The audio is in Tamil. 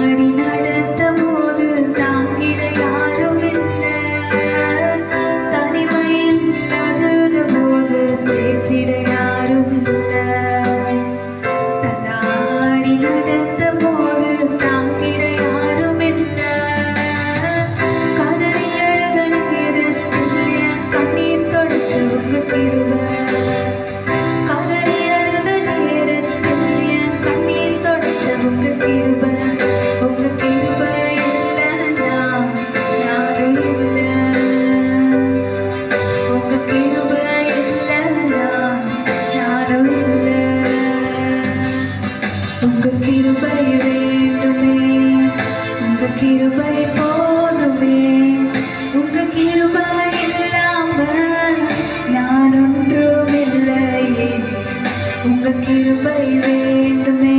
Lord, even கிருபை போதுமே உங்க கிருபை இல்லாம நான் ஒன்றும் இல்லையே உங்க கிருபை வேண்டுமே.